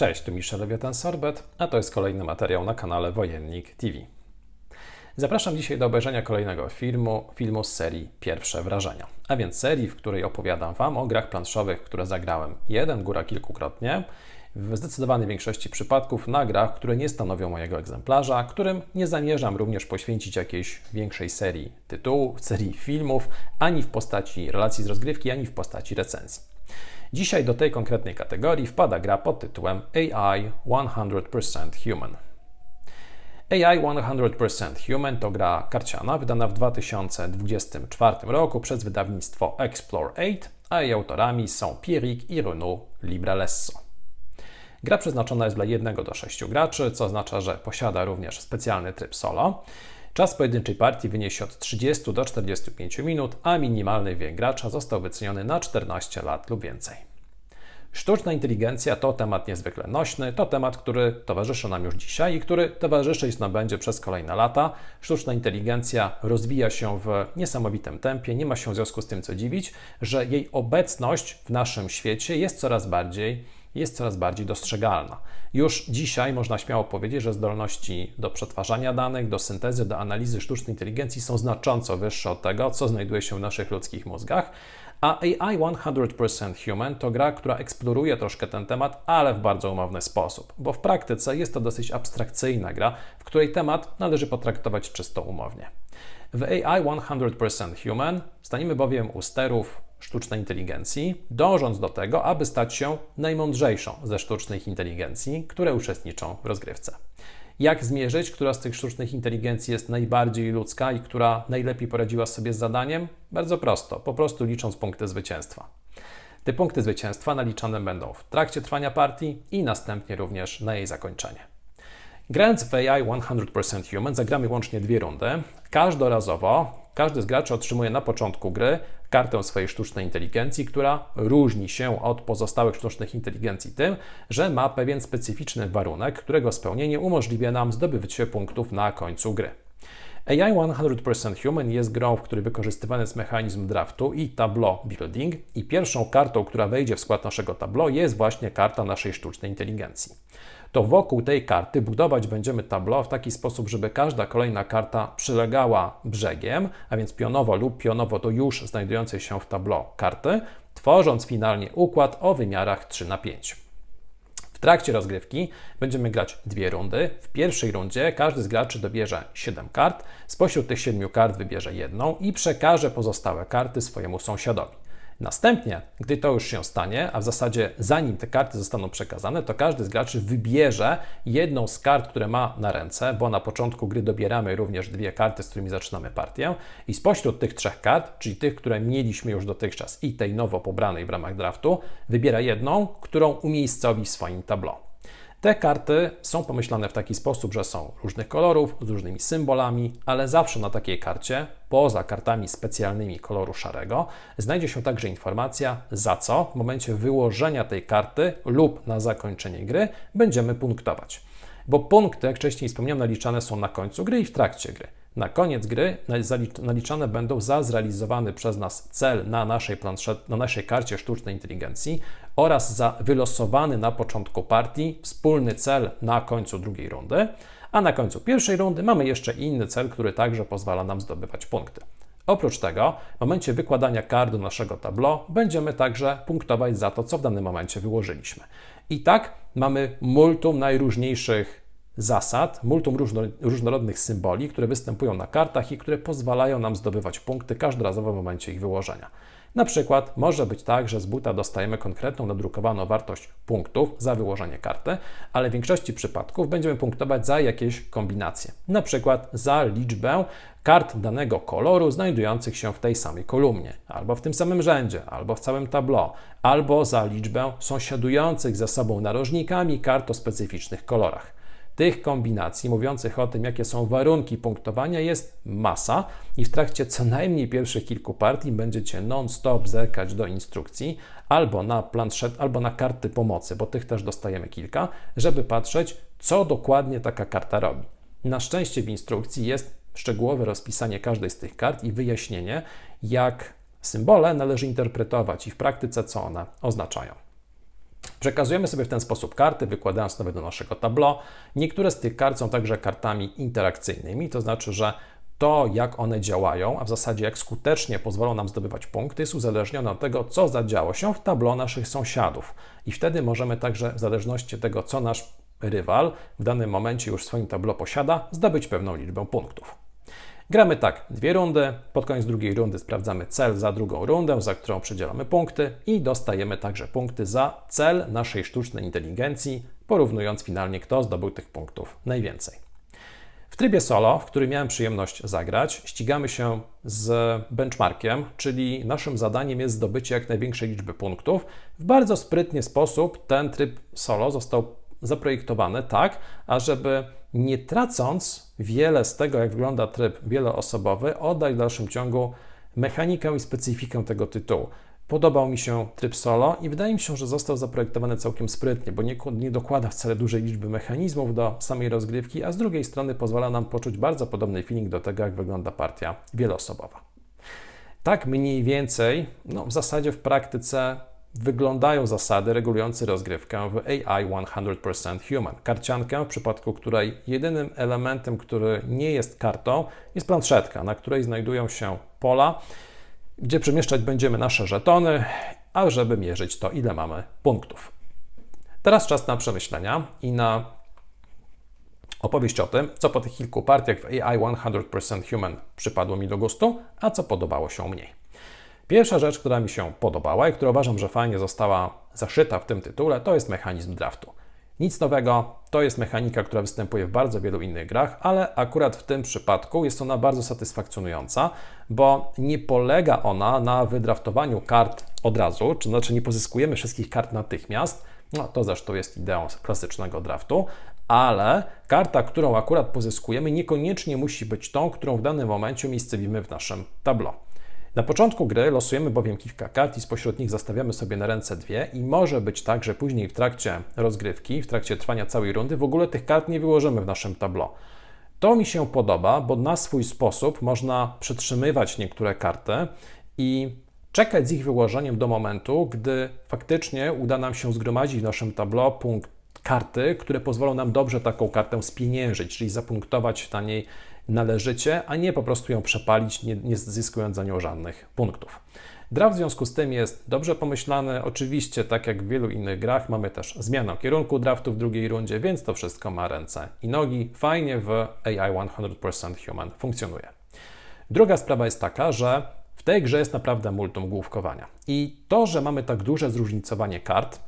Cześć, tu Michel Lewiatan Sorbet, a to jest kolejny materiał na kanale Wojennik TV. Zapraszam dzisiaj do obejrzenia kolejnego filmu, filmu z serii Pierwsze Wrażenia, a więc serii, w której opowiadam Wam o grach planszowych, które zagrałem jeden, góra kilkukrotnie, w zdecydowanej większości przypadków na grach, które nie stanowią mojego egzemplarza, którym nie zamierzam również poświęcić jakiejś większej serii tytułów, serii filmów, ani w postaci relacji z rozgrywki, ani w postaci recenzji. Dzisiaj do tej konkretnej kategorii wpada gra pod tytułem AI 100% Human. AI 100% Human to gra karciana wydana w 2024 roku przez wydawnictwo Explore 8, a jej autorami są Pierrick i Renaud Libralesso. Gra przeznaczona jest dla 1 do 6 graczy, co oznacza, że posiada również specjalny tryb solo. Czas pojedynczej partii wyniesie od 30 do 45 minut, a minimalny wiek gracza został wyceniony na 14 lat lub więcej. Sztuczna inteligencja to temat niezwykle nośny, to temat, który towarzyszy nam już dzisiaj i który towarzyszyć nam będzie przez kolejne lata. Sztuczna inteligencja rozwija się w niesamowitym tempie, nie ma się w związku z tym co dziwić, że jej obecność w naszym świecie jest coraz bardziej jest coraz bardziej dostrzegalna. Już dzisiaj można śmiało powiedzieć, że zdolności do przetwarzania danych, do syntezy, do analizy sztucznej inteligencji są znacząco wyższe od tego, co znajduje się w naszych ludzkich mózgach. A AI 100% Human to gra, która eksploruje troszkę ten temat, ale w bardzo umowny sposób, bo w praktyce jest to dosyć abstrakcyjna gra, w której temat należy potraktować czysto umownie. W AI 100% Human staniemy bowiem u sterów sztucznej inteligencji, dążąc do tego, aby stać się najmądrzejszą ze sztucznych inteligencji, które uczestniczą w rozgrywce. Jak zmierzyć, która z tych sztucznych inteligencji jest najbardziej ludzka i która najlepiej poradziła sobie z zadaniem? Bardzo prosto, po prostu licząc punkty zwycięstwa. Te punkty zwycięstwa naliczane będą w trakcie trwania partii i następnie również na jej zakończenie. Grając w AI 100% Human zagramy łącznie dwie rundy. Każdorazowo każdy z graczy otrzymuje na początku gry kartę swojej sztucznej inteligencji, która różni się od pozostałych sztucznych inteligencji tym, że ma pewien specyficzny warunek, którego spełnienie umożliwia nam zdobycie punktów na końcu gry. AI 100% Human jest grą, w której wykorzystywany jest mechanizm draftu i tableau building i pierwszą kartą, która wejdzie w skład naszego tableau jest właśnie karta naszej sztucznej inteligencji to wokół tej karty budować będziemy tableau w taki sposób, żeby każda kolejna karta przylegała brzegiem, a więc pionowo lub pionowo do już znajdującej się w tableau karty, tworząc finalnie układ o wymiarach 3 na 5. W trakcie rozgrywki będziemy grać dwie rundy. W pierwszej rundzie każdy z graczy dobierze 7 kart, spośród tych 7 kart wybierze jedną i przekaże pozostałe karty swojemu sąsiadowi. Następnie, gdy to już się stanie, a w zasadzie zanim te karty zostaną przekazane, to każdy z graczy wybierze jedną z kart, które ma na ręce, bo na początku gry dobieramy również dwie karty, z którymi zaczynamy partię i spośród tych trzech kart, czyli tych, które mieliśmy już dotychczas i tej nowo pobranej w ramach draftu, wybiera jedną, którą umiejscowi w swoim tableau. Te karty są pomyślane w taki sposób, że są różnych kolorów, z różnymi symbolami, ale zawsze na takiej karcie, poza kartami specjalnymi koloru szarego, znajdzie się także informacja, za co w momencie wyłożenia tej karty lub na zakończenie gry będziemy punktować. Bo punkty, jak wcześniej wspomniałem, naliczane są na końcu gry i w trakcie gry. Na koniec gry naliczane będą za zrealizowany przez nas cel na naszej, na naszej karcie sztucznej inteligencji oraz za wylosowany na początku partii wspólny cel na końcu drugiej rundy, a na końcu pierwszej rundy mamy jeszcze inny cel, który także pozwala nam zdobywać punkty. Oprócz tego, w momencie wykładania kart do naszego tableau będziemy także punktować za to, co w danym momencie wyłożyliśmy. I tak mamy multum najróżniejszych zasad, multum różnorodnych symboli, które występują na kartach i które pozwalają nam zdobywać punkty każdorazowo w momencie ich wyłożenia. Na przykład może być tak, że z buta dostajemy konkretną nadrukowaną wartość punktów za wyłożenie karty, ale w większości przypadków będziemy punktować za jakieś kombinacje. Na przykład za liczbę kart danego koloru znajdujących się w tej samej kolumnie, albo w tym samym rzędzie, albo w całym tableau, albo za liczbę sąsiadujących ze sobą narożnikami kart o specyficznych kolorach. Tych kombinacji mówiących o tym, jakie są warunki punktowania, jest masa i w trakcie co najmniej pierwszych kilku partii będziecie non-stop zerkać do instrukcji albo na planshet, albo na karty pomocy, bo tych też dostajemy kilka, żeby patrzeć, co dokładnie taka karta robi. Na szczęście w instrukcji jest szczegółowe rozpisanie każdej z tych kart i wyjaśnienie, jak symbole należy interpretować i w praktyce co one oznaczają. Przekazujemy sobie w ten sposób karty, wykładając nowe do naszego tableau. Niektóre z tych kart są także kartami interakcyjnymi, to znaczy, że to, jak one działają, a w zasadzie jak skutecznie pozwolą nam zdobywać punkty, jest uzależnione od tego, co zadziało się w tablo naszych sąsiadów. I wtedy możemy także, w zależności od tego, co nasz rywal w danym momencie już w swoim tablo posiada, zdobyć pewną liczbę punktów. Gramy tak, dwie rundy. Pod koniec drugiej rundy sprawdzamy cel za drugą rundę, za którą przydzielamy punkty i dostajemy także punkty za cel naszej sztucznej inteligencji, porównując finalnie, kto zdobył tych punktów najwięcej. W trybie solo, w którym miałem przyjemność zagrać, ścigamy się z benchmarkiem, czyli naszym zadaniem jest zdobycie jak największej liczby punktów. W bardzo sprytny sposób ten tryb solo został zaprojektowany tak, ażeby nie tracąc wiele z tego, jak wygląda tryb wieloosobowy, oddać w dalszym ciągu mechanikę i specyfikę tego tytułu. Podobał mi się tryb solo i wydaje mi się, że został zaprojektowany całkiem sprytnie, bo nie, nie dokłada wcale dużej liczby mechanizmów do samej rozgrywki, a z drugiej strony pozwala nam poczuć bardzo podobny feeling do tego, jak wygląda partia wieloosobowa. Tak mniej więcej, no w zasadzie w praktyce wyglądają zasady regulujące rozgrywkę w AI 100% Human. Karciankę, w przypadku której jedynym elementem, który nie jest kartą, jest planszetka, na której znajdują się pola, gdzie przemieszczać będziemy nasze żetony, a żeby mierzyć to, ile mamy punktów. Teraz czas na przemyślenia i na opowieść o tym, co po tych kilku partiach w AI 100% Human przypadło mi do gustu, a co podobało się mniej. Pierwsza rzecz, która mi się podobała i która uważam, że fajnie została zaszyta w tym tytule, to jest mechanizm draftu. Nic nowego, to jest mechanika, która występuje w bardzo wielu innych grach, ale akurat w tym przypadku jest ona bardzo satysfakcjonująca, bo nie polega ona na wydraftowaniu kart od razu, czy znaczy nie pozyskujemy wszystkich kart natychmiast, no to zresztą jest ideą klasycznego draftu, ale karta, którą akurat pozyskujemy, niekoniecznie musi być tą, którą w danym momencie umiejscowimy w naszym tableau. Na początku gry losujemy bowiem kilka kart i spośród nich zastawiamy sobie na ręce dwie i może być tak, że później w trakcie rozgrywki, w trakcie trwania całej rundy w ogóle tych kart nie wyłożymy w naszym tableau. To mi się podoba, bo na swój sposób można przytrzymywać niektóre karty i czekać z ich wyłożeniem do momentu, gdy faktycznie uda nam się zgromadzić w naszym tableau punkt karty, które pozwolą nam dobrze taką kartę spieniężyć, czyli zapunktować na niej należycie, a nie po prostu ją przepalić, nie, nie zyskując za nią żadnych punktów. Draft w związku z tym jest dobrze pomyślany. Oczywiście, tak jak w wielu innych grach, mamy też zmianę kierunku draftu w drugiej rundzie, więc to wszystko ma ręce i nogi. Fajnie w AI 100% Human funkcjonuje. Druga sprawa jest taka, że w tej grze jest naprawdę multum główkowania. I to, że mamy tak duże zróżnicowanie kart,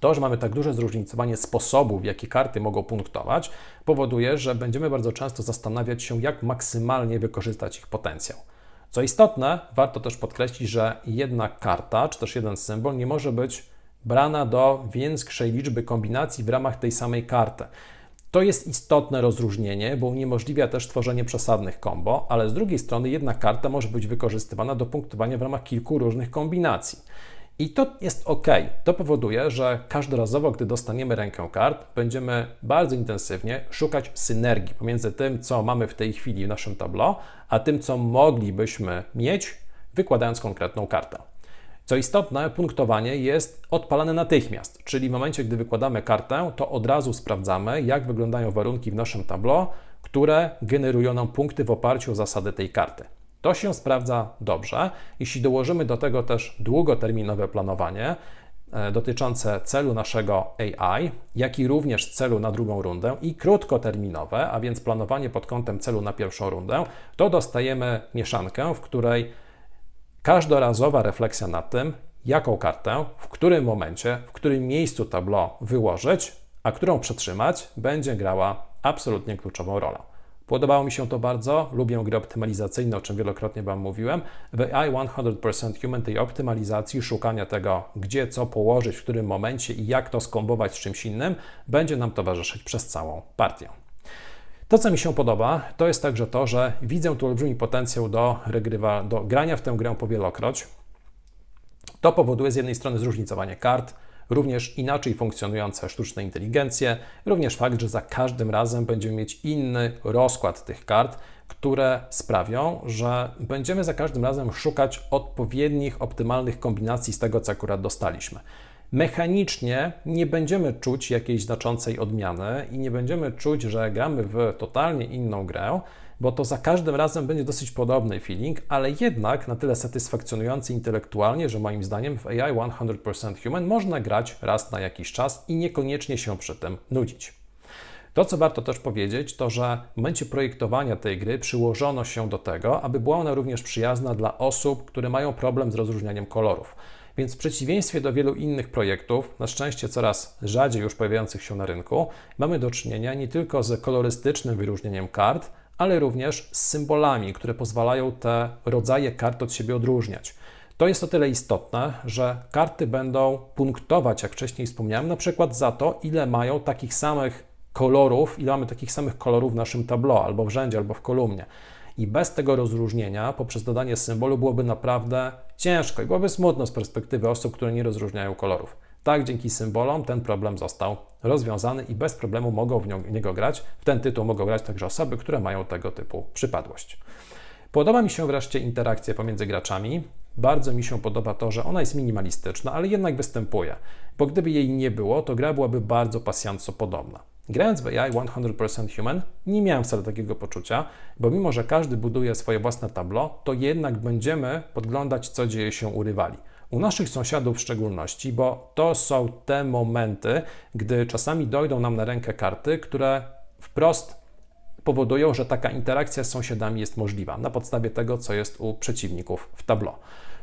to, że mamy tak duże zróżnicowanie sposobów, w jaki karty mogą punktować, powoduje, że będziemy bardzo często zastanawiać się, jak maksymalnie wykorzystać ich potencjał. Co istotne, warto też podkreślić, że jedna karta, czy też jeden symbol nie może być brana do większej liczby kombinacji w ramach tej samej karty. To jest istotne rozróżnienie, bo uniemożliwia też tworzenie przesadnych kombo, ale z drugiej strony jedna karta może być wykorzystywana do punktowania w ramach kilku różnych kombinacji. I to jest ok. To powoduje, że każdorazowo, gdy dostaniemy rękę kart, będziemy bardzo intensywnie szukać synergii pomiędzy tym, co mamy w tej chwili w naszym tableau, a tym, co moglibyśmy mieć, wykładając konkretną kartę. Co istotne, punktowanie jest odpalane natychmiast, czyli w momencie, gdy wykładamy kartę, to od razu sprawdzamy, jak wyglądają warunki w naszym tableau, które generują nam punkty w oparciu o zasady tej karty. To się sprawdza dobrze. Jeśli dołożymy do tego też długoterminowe planowanie e, dotyczące celu naszego AI, jak i również celu na drugą rundę i krótkoterminowe, a więc planowanie pod kątem celu na pierwszą rundę, to dostajemy mieszankę, w której każdorazowa refleksja nad tym, jaką kartę, w którym momencie, w którym miejscu tableau wyłożyć, a którą przetrzymać, będzie grała absolutnie kluczową rolę. Podobało mi się to bardzo, lubię gry optymalizacyjne, o czym wielokrotnie Wam mówiłem. W AI 100% Human tej optymalizacji, szukania tego, gdzie co położyć, w którym momencie i jak to skombować z czymś innym, będzie nam towarzyszyć przez całą partię. To, co mi się podoba, to jest także to, że widzę tu olbrzymi potencjał do, regrywa, do grania w tę grę powielokroć. To powoduje z jednej strony zróżnicowanie kart, również inaczej funkcjonujące sztuczne inteligencje, również fakt, że za każdym razem będziemy mieć inny rozkład tych kart, które sprawią, że będziemy za każdym razem szukać odpowiednich, optymalnych kombinacji z tego, co akurat dostaliśmy. Mechanicznie nie będziemy czuć jakiejś znaczącej odmiany i nie będziemy czuć, że gramy w totalnie inną grę, bo to za każdym razem będzie dosyć podobny feeling, ale jednak na tyle satysfakcjonujący intelektualnie, że moim zdaniem w AI 100% Human można grać raz na jakiś czas i niekoniecznie się przy tym nudzić. To, co warto też powiedzieć, to że w momencie projektowania tej gry przyłożono się do tego, aby była ona również przyjazna dla osób, które mają problem z rozróżnianiem kolorów. Więc w przeciwieństwie do wielu innych projektów, na szczęście coraz rzadziej już pojawiających się na rynku, mamy do czynienia nie tylko z kolorystycznym wyróżnieniem kart, ale również z symbolami, które pozwalają te rodzaje kart od siebie odróżniać. To jest o tyle istotne, że karty będą punktować, jak wcześniej wspomniałem, na przykład za to, ile mają takich samych kolorów, ile mamy takich samych kolorów w naszym tableau, albo w rzędzie, albo w kolumnie. I bez tego rozróżnienia, poprzez dodanie symbolu, byłoby naprawdę ciężko i byłoby smutno z perspektywy osób, które nie rozróżniają kolorów. Tak, dzięki symbolom ten problem został rozwiązany i bez problemu mogą w niego grać. W ten tytuł mogą grać także osoby, które mają tego typu przypadłość. Podoba mi się wreszcie interakcja pomiędzy graczami. Bardzo mi się podoba to, że ona jest minimalistyczna, ale jednak występuje, bo gdyby jej nie było, to gra byłaby bardzo pasjanco podobna. Grając w AI 100% Human nie miałem wcale takiego poczucia, bo mimo, że każdy buduje swoje własne tablo, to jednak będziemy podglądać, co dzieje się u rywali. U naszych sąsiadów w szczególności, bo to są te momenty, gdy czasami dojdą nam na rękę karty, które wprost powodują, że taka interakcja z sąsiadami jest możliwa na podstawie tego, co jest u przeciwników w tablo.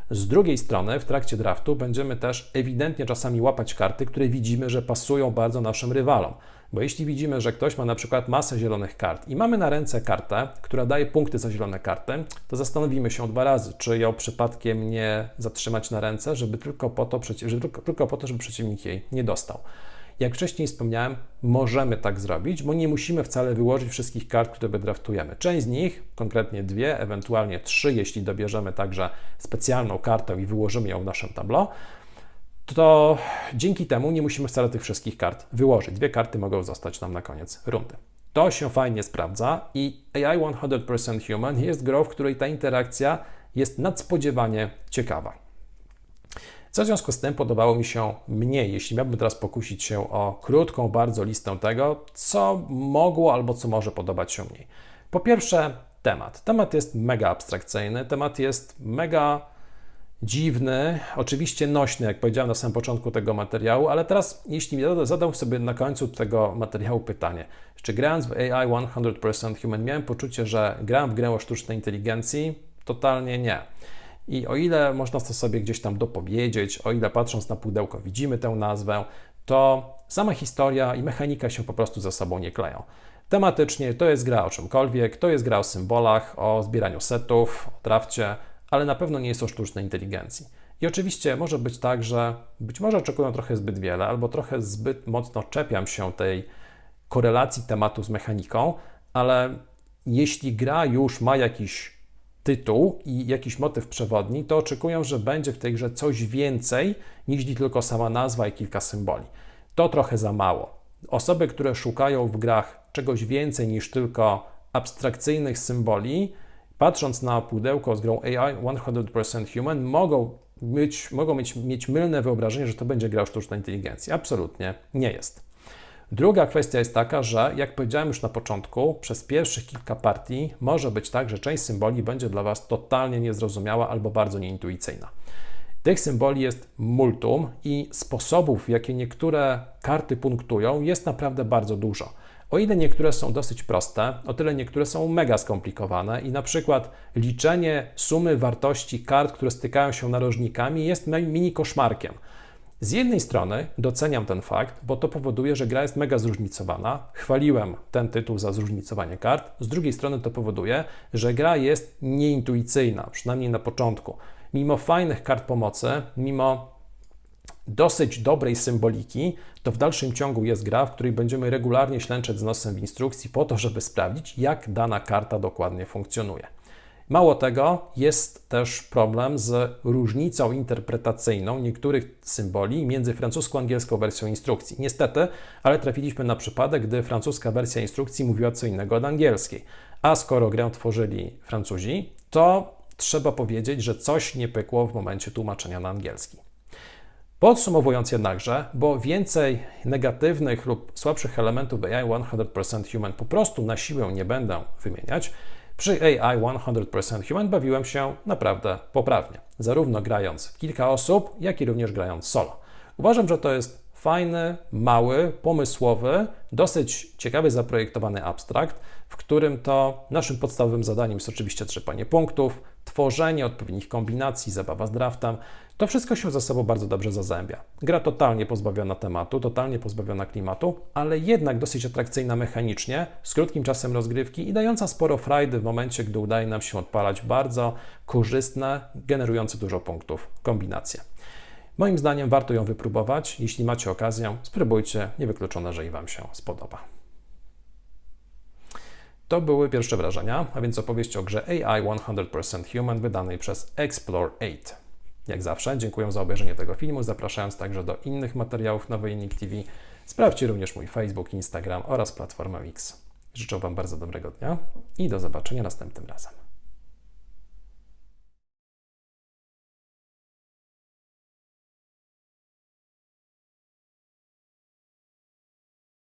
Z drugiej strony, w trakcie draftu będziemy też ewidentnie czasami łapać karty, które widzimy, że pasują bardzo naszym rywalom. Bo jeśli widzimy, że ktoś ma na przykład masę zielonych kart i mamy na ręce kartę, która daje punkty za zielone karty, to zastanowimy się dwa razy, czy ją przypadkiem nie zatrzymać na ręce, żeby tylko po to, żeby, tylko, po to żeby przeciwnik jej nie dostał. Jak wcześniej wspomniałem, możemy tak zrobić, bo nie musimy wcale wyłożyć wszystkich kart, które wydraftujemy. Część z nich, konkretnie dwie, ewentualnie trzy, jeśli dobierzemy także specjalną kartę i wyłożymy ją w naszym tableau, to dzięki temu nie musimy wcale tych wszystkich kart wyłożyć. Dwie karty mogą zostać nam na koniec rundy. To się fajnie sprawdza i AI 100% Human jest grą, w której ta interakcja jest nadspodziewanie ciekawa. Co w związku z tym podobało mi się mniej, jeśli miałbym teraz pokusić się o krótką bardzo listę tego, co mogło albo co może podobać się mniej. Po pierwsze, temat. Temat jest mega abstrakcyjny, temat jest mega dziwny, oczywiście nośny, jak powiedziałem na samym początku tego materiału, ale teraz, jeśli zadam sobie na końcu tego materiału pytanie, czy grając w AI 100% Human miałem poczucie, że gram w grę o sztucznej inteligencji? Totalnie nie. I o ile można to sobie gdzieś tam dopowiedzieć, o ile patrząc na pudełko widzimy tę nazwę, to sama historia i mechanika się po prostu ze sobą nie kleją. Tematycznie to jest gra o czymkolwiek, to jest gra o symbolach, o zbieraniu setów, o drafcie, ale na pewno nie jest o sztucznej inteligencji. I oczywiście może być tak, że być może oczekują trochę zbyt wiele, albo trochę zbyt mocno czepiam się tej korelacji tematu z mechaniką, ale jeśli gra już ma jakiś tytuł i jakiś motyw przewodni, to oczekują, że będzie w tej grze coś więcej niż tylko sama nazwa i kilka symboli. To trochę za mało. Osoby, które szukają w grach czegoś więcej niż tylko abstrakcyjnych symboli, patrząc na pudełko z grą AI 100% Human, mogą, być, mogą mieć, mieć mylne wyobrażenie, że to będzie gra o sztucznej inteligencji. Absolutnie nie jest. Druga kwestia jest taka, że jak powiedziałem już na początku, przez pierwszych kilka partii może być tak, że część symboli będzie dla Was totalnie niezrozumiała albo bardzo nieintuicyjna. Tych symboli jest multum i sposobów, w jakie niektóre karty punktują, jest naprawdę bardzo dużo. O ile niektóre są dosyć proste, o tyle niektóre są mega skomplikowane i na przykład liczenie sumy wartości kart, które stykają się narożnikami jest mini koszmarkiem. Z jednej strony doceniam ten fakt, bo to powoduje, że gra jest mega zróżnicowana. Chwaliłem ten tytuł za zróżnicowanie kart. Z drugiej strony to powoduje, że gra jest nieintuicyjna, przynajmniej na początku. Mimo fajnych kart pomocy, mimo dosyć dobrej symboliki, to w dalszym ciągu jest gra, w której będziemy regularnie ślęczeć z nosem w instrukcji po to, żeby sprawdzić, jak dana karta dokładnie funkcjonuje. Mało tego, jest też problem z różnicą interpretacyjną niektórych symboli między francusko-angielską wersją instrukcji. Niestety, ale trafiliśmy na przypadek, gdy francuska wersja instrukcji mówiła co innego od angielskiej. A skoro grę tworzyli Francuzi, to trzeba powiedzieć, że coś nie pykło w momencie tłumaczenia na angielski. Podsumowując jednakże, bo więcej negatywnych lub słabszych elementów AI 100% Human po prostu na siłę nie będę wymieniać, przy AI 100% Human bawiłem się naprawdę poprawnie, zarówno grając w kilka osób, jak i również grając solo. Uważam, że to jest fajny, mały, pomysłowy, dosyć ciekawy zaprojektowany abstrakt, w którym to naszym podstawowym zadaniem jest oczywiście trzepanie punktów, tworzenie odpowiednich kombinacji, zabawa z draftem. To wszystko się ze sobą bardzo dobrze zazębia. Gra totalnie pozbawiona tematu, totalnie pozbawiona klimatu, ale jednak dosyć atrakcyjna mechanicznie, z krótkim czasem rozgrywki i dająca sporo frajdy w momencie, gdy udaje nam się odpalać bardzo korzystne, generujące dużo punktów kombinacje. Moim zdaniem warto ją wypróbować. Jeśli macie okazję, spróbujcie. Niewykluczone, że i Wam się spodoba. To były pierwsze wrażenia, a więc opowieść o grze AI 100% Human wydanej przez Explore 8. Jak zawsze, dziękuję za obejrzenie tego filmu, zapraszając także do innych materiałów na Wojennik TV. Sprawdźcie również mój Facebook, Instagram oraz platformę X. Życzę Wam bardzo dobrego dnia i do zobaczenia następnym razem.